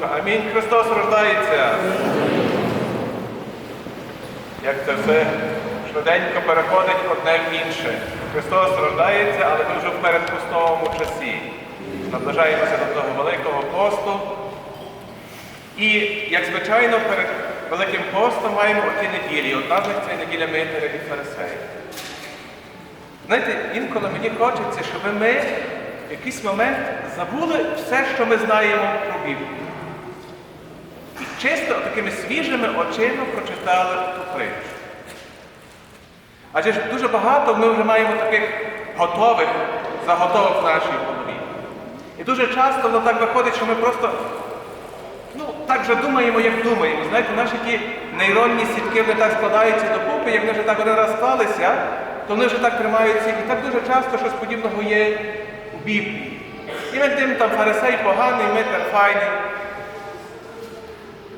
Духа. Амінь. Христос рождається. Як це все швиденько переходить одне в інше. Христос рождається, але ми вже в передпустовому часі. Наближаємося до того Великого посту. І, як звичайно, перед Великим постом маємо оті неділі. Одна з них це неділя Митаря і Фарисеїв. Знаєте, інколи мені хочеться, щоб ми в якийсь момент забули все, що ми знаємо про Біблію. Чисто такими свіжими очима прочитали ту притчу. Адже ж дуже багато ми вже маємо таких готових заготовок в нашій голові. І дуже часто воно так виходить, що ми просто ну, так вже думаємо, як думаємо. Знаєте, наші ті нейронні сітки вони так складаються докупи, як вони вже так один раз склалися, то вони вже так тримаються. І так дуже часто щось подібного є у Біблії. І ми тим там фарисей поганий, митер файний.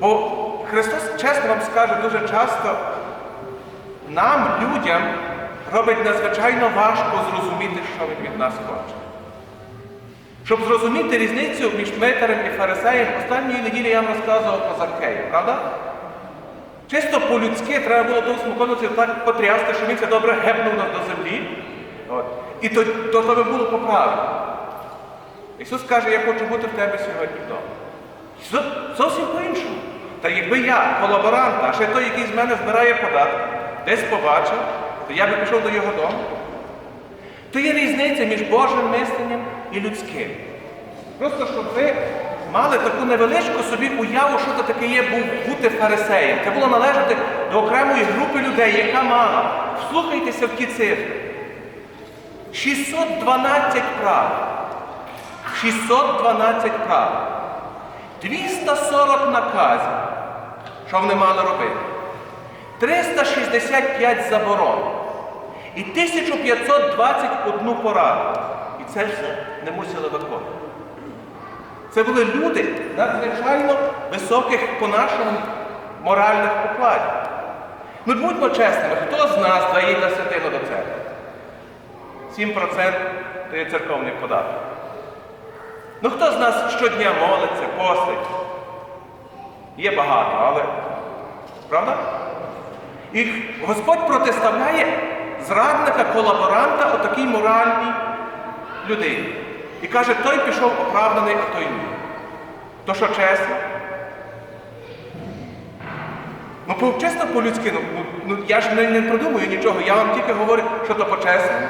Бо Христос, чесно вам скаже, дуже часто нам, людям, робить надзвичайно важко зрозуміти, що він від нас хоче. Щоб зрозуміти різницю між митарем і фарисеєм, останньої неділі я вам розказував про Закея, правда? Чисто по-людськи треба було того смоковниці так потрясти, що він це добре гепнув до землі. От. І то, то, то би було поправильно. Ісус каже, я хочу бути в тебе сьогодні вдома. Зовсім по-іншому. Та якби я, колаборант, а ще той, який з мене збирає податки, десь побачив, то я би пішов до його дому. То є різниця між Божим мисленням і людським. Просто щоб ви мали таку невеличку собі уяву, що це таке є бути фарисеєм. Це було належати до окремої групи людей, яка мала. Вслухайтеся в ті цифри. 612 прав. 612 прав. 240 наказів, що вони мали робити. 365 заборон. І 1521 пораду. І це все не мусили виконувати. Це були люди надзвичайно високих по нашому моральних укладів. Ну будьмо чесними, хто з нас дає десятину до церкви? 7% то є церковний податок. Ну хто з нас щодня молиться, постить? Є багато, але правда? І Господь протиставляє зрадника, колаборанта отакій моральній людині. І каже, той пішов оправданий, а той ні. То що чесно? Ну, по- чесно по-людськи, ну, ну, ну, я ж не, не продумую нічого, я вам тільки говорю, що то по-чесному.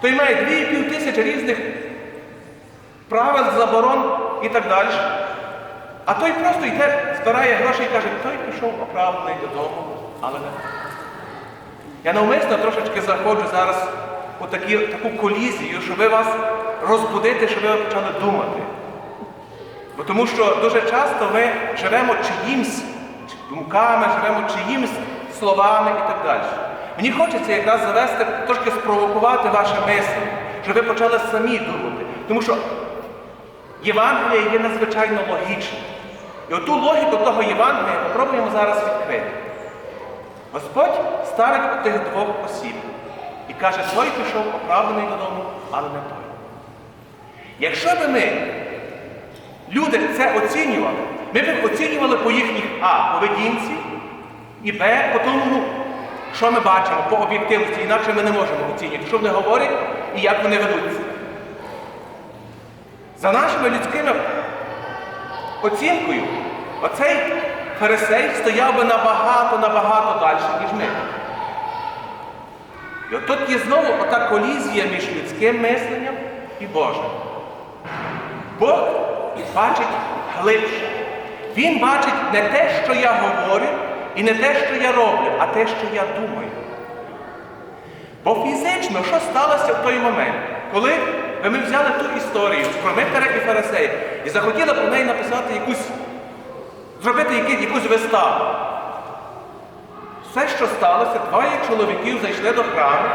Той має дві і пів тисячі різних правил, заборон і так далі. А той просто йде, збирає гроші і каже, той пішов оправданий додому, але не. Я навмисно трошечки заходжу зараз у такі, таку колізію, щоб вас розбудити, щоб ви почали думати. Бо тому що дуже часто ми живемо чиїмсь думками, живемо чиїмсь словами і так далі. Мені хочеться якраз завести, трошки спровокувати ваше мислення, щоб ви почали самі думати. Тому що Євангеліє є надзвичайно логічним. І оту логіку того Євангелія попробуємо зараз відкрити. Господь ставить у тих двох осіб і каже, той пішов оправданий додому, але не той. Якщо би ми, люди, це оцінювали, ми б оцінювали по їхніх А, поведінці, і Б, по тому, що ми бачимо по об'єктивності, інакше ми не можемо оцінювати, що вони говорять і як вони ведуться. За нашими людськими оцінкою, оцей фарисей стояв би набагато, набагато далі, ніж ми. І от тут є знову ота колізія між людським мисленням і Божим. Бог бачить глибше. Він бачить не те, що я говорю, і не те, що я роблю, а те, що я думаю. Бо фізично, що сталося в той момент, коли ми взяли ту історію про Митера і Фарисея і захотіли про неї написати якусь, зробити якусь, виставу. Все, що сталося, двоє чоловіків зайшли до храму.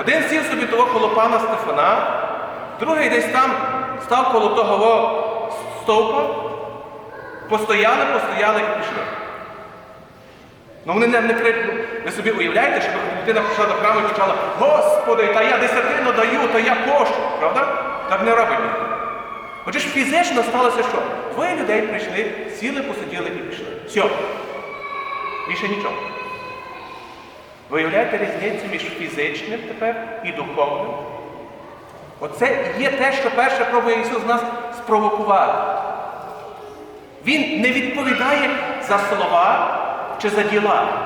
Один сів собі того коло пана Стефана, другий десь там став коло того стовпа, постояли, постояли і пішли. Ну вони не крикнули. Ви собі уявляєте, щоб людина прийшла до храму і кричала, Господи, та я десятину даю, то я пошу. Правда? Так не робить ніхто. Отже ж фізично сталося що? Двоє людей прийшли, сіли, посиділи і пішли. Все. Більше нічого. Виявляєте різницю між фізичним тепер і духовним? Оце є те, що перше пробує Ісус нас спровокувати. Він не відповідає за слова чи за діла.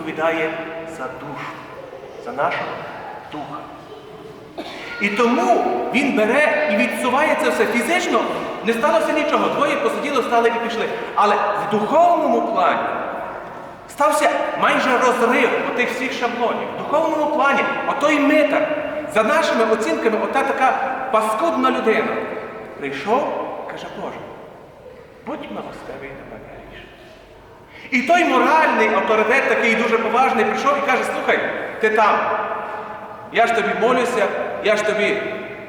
Відповідає за душу, за нашого духа. І тому він бере і відсуває це все фізично, не сталося нічого. Двоє посиділи, встали і пішли. Але в духовному плані стався майже розрив отих всіх шаблонів. В духовному плані, отой митар, за нашими оцінками, ота така паскудна людина. Прийшов, каже, Боже, будь милостивий до мене. І той моральний авторитет, такий дуже поважний, прийшов і каже, слухай, ти там. Я ж тобі молюся, я ж тобі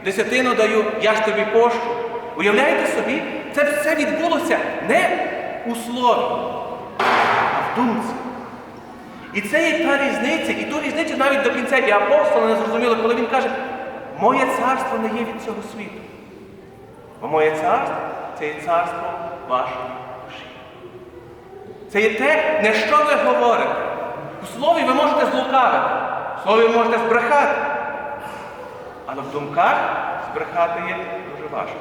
десятину даю, я ж тобі пощу. Уявляєте собі, це все відбулося не у слові, а в думці. І це є та різниця, і ту різницю навіть до кінця і апостоли не зрозуміли, коли він каже, моє царство не є від цього світу. Бо моє царство це є царство душі. Це є те, не що ви говорите. У слові ви можете злукавити, в слові ви можете збрехати. Але в думках збрехати є дуже важко.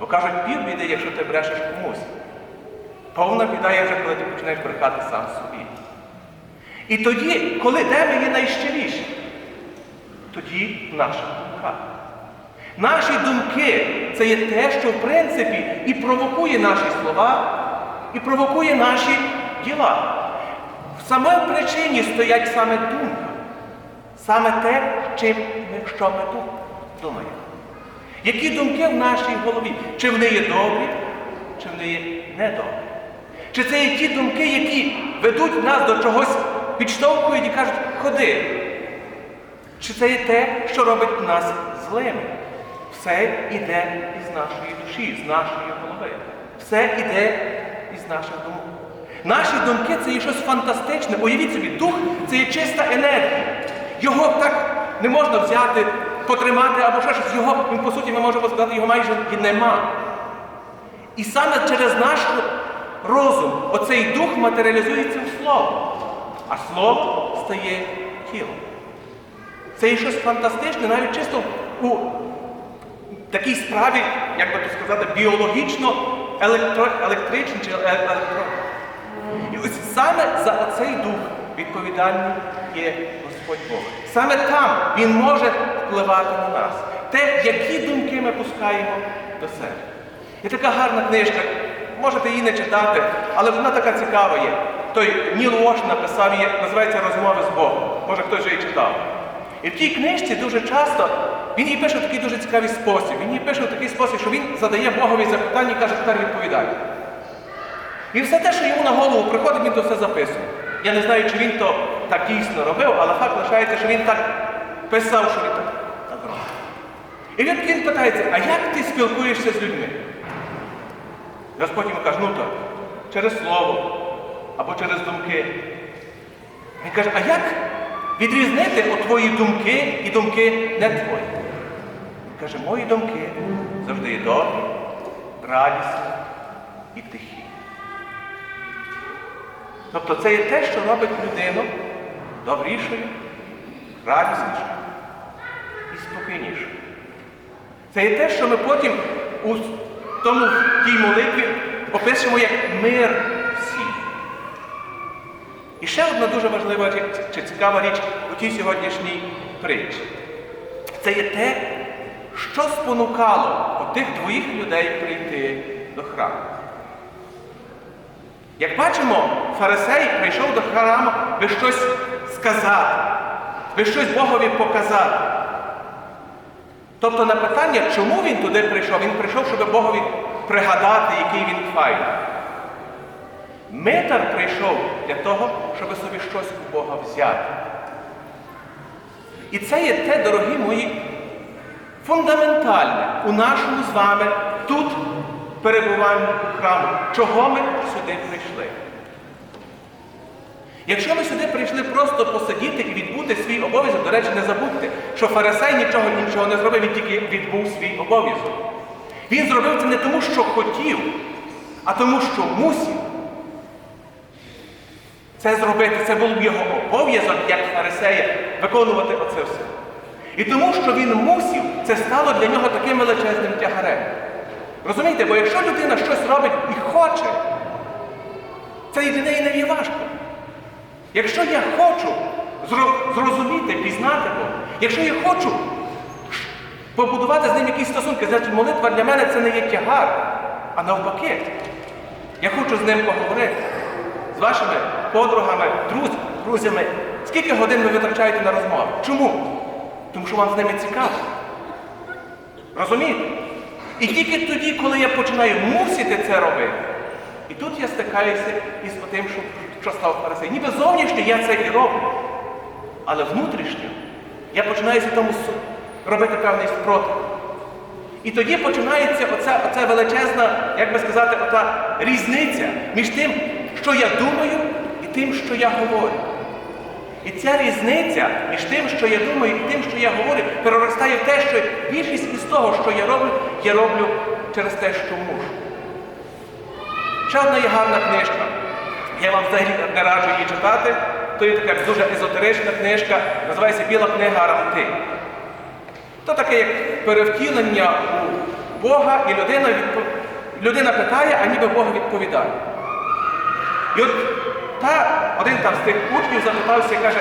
Бо кажуть, пів біди, якщо ти брешеш комусь. Повна біда є вже, коли ти почнеш брехати сам собі. І тоді, коли де ми є найщиріші, тоді в наших думках. Наші думки це є те, що в принципі і провокує наші слова, і провокує наші діла. В самій причині стоять саме думка, саме те, чим ми, що ми тут думаємо. Які думки в нашій голові? Чи вони є добрі, чи вони є недобрі? Чи це є ті думки, які ведуть нас до чогось, підштовхують і кажуть, ходи. Чи це є те, що робить нас злими? Все йде із нашої душі, з нашої голови. Все йде із наших думок. Наші думки це є щось фантастичне. Уявіть собі, дух це є чиста енергія. Його так не можна взяти, потримати або ще щось. Його, він, по суті, ми можемо сказати, його майже і нема. І саме через наш розум оцей дух матеріалізується в слово, а слово стає тілом. Це є щось фантастичне, навіть чисто у такій справі, як би то сказати, біологічно електро, електричній чи е- електро. І ось саме за оцей дух відповідальний є Господь Бог. Саме там Він може впливати на нас. Те, які думки ми пускаємо до себе. Є така гарна книжка, можете її не читати, але вона така цікава є. Той Ніл Вош написав її, називається Розмови з Богом. Може хтось вже її читав. І в тій книжці дуже часто він її пише в такий дуже цікавий спосіб. Він її пише в такий спосіб, що він задає Богові запитання і каже, тепер відповідай. І все те, що йому на голову приходить, він то все записує. Я не знаю, чи він то так дійсно робив, але факт лишається, що він так писав, що він так, так. І він, він питається, а як ти спілкуєшся з людьми? Господь йому каже, ну то, через слово або через думки. Він каже, а як відрізнити от твої думки і думки не твої? Каже, мої думки завжди є добрі, радісні і тихі. Тобто це є те, що робить людину добрішою, радіснішою і спокійнішою. Це є те, що ми потім у тому в тій молитві опишемо як мир. І ще одна дуже важлива чи, цікава річ у тій сьогоднішній притчі. Це є те, що спонукало отих двоїх людей прийти до храму. Як бачимо, фарисей прийшов до храму, би щось сказати, би щось Богові показати. Тобто на питання, чому він туди прийшов, він прийшов, щоб Богові пригадати, який він файний. Митар прийшов для того, щоб собі щось у Бога взяти. І це є те, дорогі мої, фундаментальне у нашому з вами тут перебуванні храму, чого ми сюди прийшли. Якщо ми сюди прийшли просто посидіти і відбути свій обов'язок, до речі, не забудьте, що фарисей нічого іншого не зробив, він тільки відбув свій обов'язок. Він зробив це не тому, що хотів, а тому, що мусів. Це зробити, це був його обов'язок, як фарисея, виконувати оце все. І тому, що він мусів, це стало для нього таким величезним тягарем. Розумієте, бо якщо людина щось робить і хоче, це і для неї не є важко. Якщо я хочу зрозуміти, пізнати Бога, якщо я хочу побудувати з ним якісь стосунки, значить молитва для мене це не є тягар, а навпаки. Я хочу з ним поговорити. З вашими подругами, друз, друзями. Скільки годин ви витрачаєте на розмову? Чому? Тому що вам з ними цікаво. Розумієте? І тільки тоді, коли я починаю мусити це робити, і тут я стикаюся із тим, що, що став фарисей. Ніби зовнішньо я це і роблю. Але внутрішньо я починаю су- робити певний спротив. І тоді починається оця, оця величезна, як би сказати, ота різниця між тим, що я думаю, тим, що я говорю. І ця різниця між тим, що я думаю, і тим, що я говорю, переростає в те, що більшість із того, що я роблю, я роблю через те, що мушу. Ще одна є гарна книжка. Я вам взагалі не раджу її читати. То є така дуже езотерична книжка, називається Біла книга Арамти. То таке як перевтілення у Бога, і людина, відпо... людина питає, а ніби Бог відповідає. І от та, один там з тих учнів запитався і каже,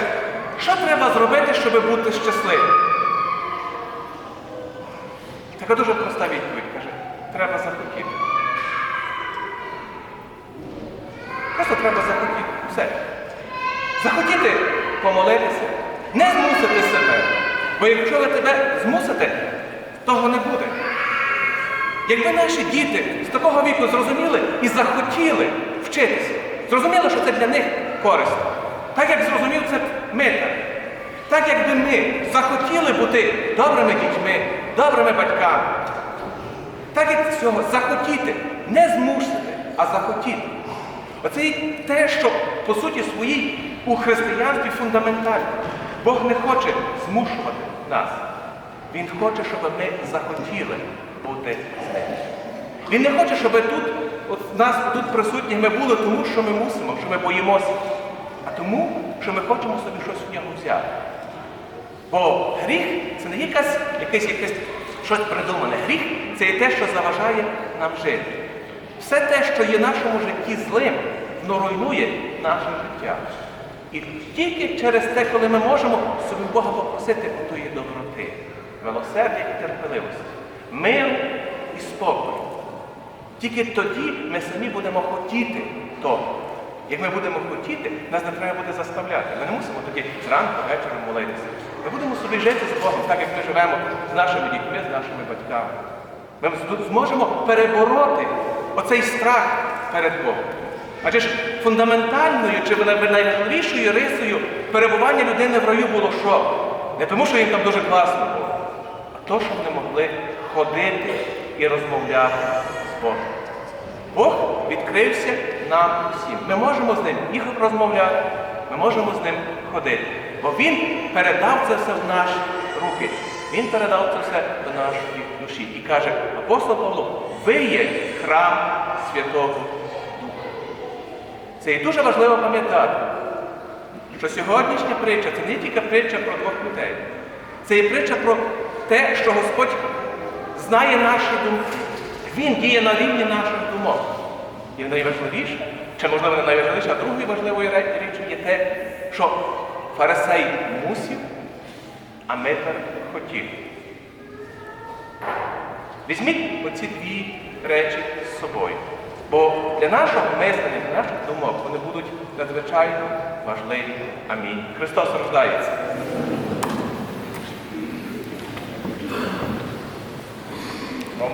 що треба зробити, щоб бути щасливим? Така дуже проста відповідь каже, треба захотіти. Просто треба захотіти. Все. Захотіти помолитися, не змусити себе. Бо якщо ви тебе змусите, того не буде. Якби наші діти з такого віку зрозуміли і захотіли вчитися, зрозуміли, що це для них корисно, так як зрозумів це Митер, так якби ми захотіли бути добрими дітьми, добрими батьками, так як цього захотіти, не змусити, а захотіти. Оце і те, що по суті своїй у християнстві фундаментально. Бог не хоче змушувати нас. Він хоче, щоб ми захотіли бути з ним. Він не хоче, щоб тут, от нас тут присутні ми були тому, що ми мусимо, що ми боїмося, а тому, що ми хочемо собі щось в нього взяти. Бо гріх це не якась, якесь, якесь щось придумане. Гріх це є те, що заважає нам жити. Все те, що є в нашому житті злим, воно руйнує наше життя. І тільки через те, коли ми можемо собі Бога попросити отої доброти, милосердя і терпеливості, миру і спокою. Тільки тоді ми самі будемо хотіти того. Як ми будемо хотіти, нас не треба буде заставляти. Ми не мусимо тоді зранку, вечором молитися. Ми будемо собі жити з Богом, так як ми живемо з нашими дітьми, з нашими батьками. Ми зможемо перебороти оцей страх перед Богом. Адже ж фундаментальною чи най- найважливішою рисою перебування людини в раю було що? Не тому, що їм там дуже класно було, а то, що вони могли ходити і розмовляти з Богом. Бог відкрився нам всім. Ми можемо з ним і розмовляти, ми можемо з ним ходити. Бо Він передав це все в наші руки. Він передав це все до нашої душі. І каже апостол Павло, ви є храм Святого Духа. Це і дуже важливо пам'ятати, що сьогоднішня притча це не тільки притча про двох людей. Це і притча про те, що Господь знає наші думки. Він діє на рівні наших думок. І найважливіше, чи можливо не найважливіше, а другою важливою річчю є те, що фарисей мусів, а Митер хотів. Візьміть оці дві речі з собою. Бо для нашого мислення, для наших думок вони будуть надзвичайно важливі. Амінь. Христос рождається.